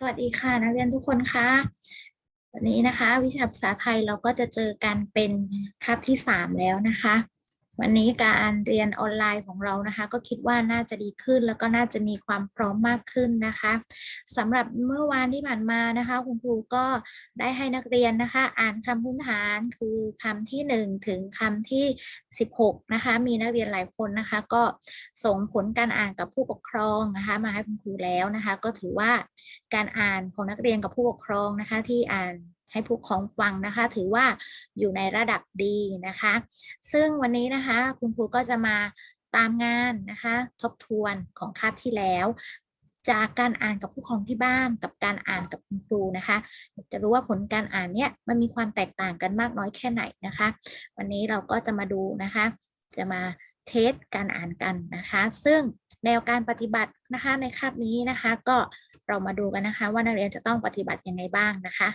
สวัสดีค่ะ นักเรียนทุกคนคะ วันนี้นะคะ วิชาภาษาไทยเราก็จะเจอกันเป็นคาบที่สามแล้วนะคะ วันนี้การเรียนออนไลน์ของเรานะคะ ก็คิดว่าน่าจะดีขึ้น แล้วก็น่าจะมีความพร้อมมากขึ้นนะคะสำหรับเมื่อวานที่ผ่านมานะคะ คุณครูก็ได้ให้นักเรียนนะคะ อ่านคำพื้นฐานคือคำที่หนึ่งถึงคำที่สิบหกนะคะ มีนักเรียนหลายคนนะคะ ก็ส่งผลการอ่านกับผู้ปกครองนะคะ มาให้คุณครูแล้วนะคะ ก็ถือว่าการอ่านของนักเรียนกับผู้ปกครองนะคะ ที่อ่าน ให้ผู้ปกครองฟังนะคะ ถือว่าอยู่ในระดับดีนะคะ ซึ่งวันนี้นะคะคุณครูก็จะมาตามงานนะคะ ทบทวนของคาบที่แล้ว จากการอ่านกับผู้ปกครองที่บ้านกับการอ่านกับคุณครูนะคะ จะรู้ว่าผลการอ่านเนี่ยมันมีความแตกต่างกันมากน้อยแค่ไหนนะคะ วันนี้เราก็จะมาดูนะคะ จะมาเทสการอ่านกันนะคะ ซึ่งแนวการปฏิบัตินะคะในคาบนี้นะคะ ก็เรามาดูกันนะคะ ว่านักเรียนจะต้องปฏิบัติยังไงบ้างนะคะ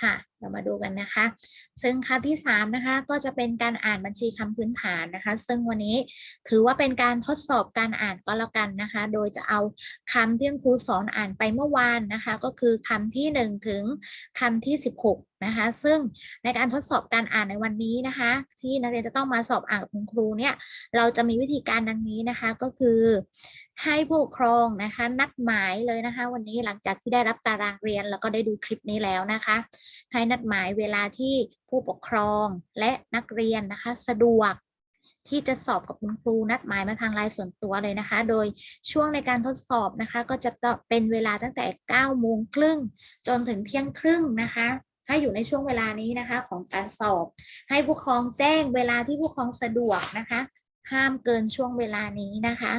ค่ะ เรามาดูกันนะคะ ซึ่งคำที่สามนะคะก็จะเป็นการอ่านบัญชีคำพื้นฐานนะคะ ซึ่งวันนี้ถือว่าเป็นการทดสอบการอ่านก็แล้วกันนะคะ โดยจะเอาคำที่ครูสอนอ่านไปเมื่อวานนะคะ ก็คือคำที่หนึ่งถึงคำที่สิบหกนะคะ ซึ่งในการทดสอบการอ่านในวันนี้นะคะ ที่นักเรียนจะต้องมาสอบอ่านกับคุณครูเนี่ยเราจะมีวิธีการดังนี้นะคะก็คือ ให้ผู้ปกครองนะคะนัดหมายเลยนะคะ วันนี้หลังจากที่ได้รับตารางเรียนแล้วก็ได้ดูคลิปนี้แล้วนะคะ ให้นัดหมายเวลาที่ผู้ปกครองและนักเรียนนะคะ สะดวกที่จะสอบกับคุณครูนัดหมายมาทางไลน์ส่วนตัวเลยนะคะ โดยช่วงในการทดสอบนะคะ ก็จะเป็นเวลาตั้งแต่9โมงครึ่งจนถึงเที่ยงครึ่งนะคะ ถ้าอยู่ในช่วงเวลานี้นะคะ ของการสอบ ให้ผู้ปกครองแจ้งเวลาที่ผู้ปกครองสะดวกนะคะ ห้ามเกินช่วงเวลานี้นะคะ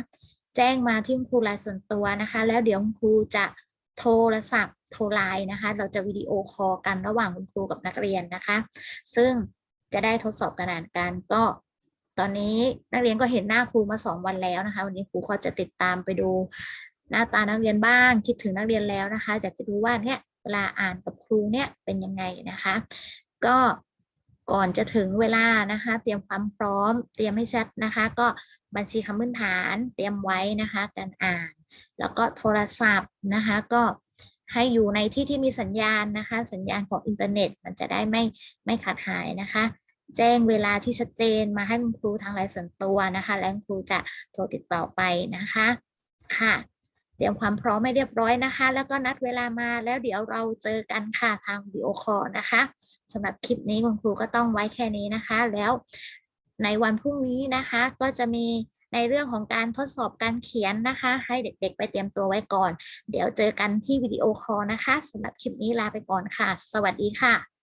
แจ้งมาที่คุณครูรายส่วนตัวนะคะ แล้วเดี๋ยวคุณครูจะโทรศัพท์โทรไลน์นะคะ เราจะวิดีโอคอลกันระหว่างคุณครูกับนักเรียนนะคะ ซึ่งจะได้ทดสอบการอ่านกันก็ ตอนนี้นักเรียนก็เห็นหน้าครูมาสองวันแล้วนะคะ วันนี้ครูก็จะติดตามไปดูหน้าตานักเรียนบ้าง คิดถึงนักเรียนแล้วนะคะอยากจะดูว่าเนี่ยเวลาอ่านกับครูเนี่ยเป็นยังไงนะคะ ก็ก่อนจะถึงเวลานะคะ เตรียมความพร้อม เตรียมให้ชัดนะคะ ก็ บัญชีคำพื้นฐานเตรียมไว้นะคะการอ่าน แล้วก็โทรศัพท์นะคะก็ให้อยู่ในที่ที่มีสัญญาณนะคะ สัญญาณของอินเทอร์เน็ตมันจะได้ไม่ไม่ขาดหายนะคะ แจ้งเวลาที่ชัดเจนมาให้คุณครูทางไลน์ส่วนตัวนะคะ แล้วคุณครูจะโทรติดต่อไปนะคะค่ะ เตรียมความพร้อมให้เรียบร้อยนะคะ แล้วก็นัดเวลามาแล้วเดี๋ยวเราเจอกันค่ะทางวิดีโอคอลนะคะสำหรับคลิปนี้คุณครูก็ต้องไว้แค่นี้นะคะ แล้ว ในวันพรุ่งนี้นะคะ ก็จะมีในเรื่องของการทดสอบการเขียนนะคะ ให้เด็กๆ ไปเตรียมตัวไว้ก่อน เดี๋ยวเจอกันที่วิดีโอคอลนะคะสำหรับคลิปนี้ลาไปก่อนค่ะ สวัสดีค่ะ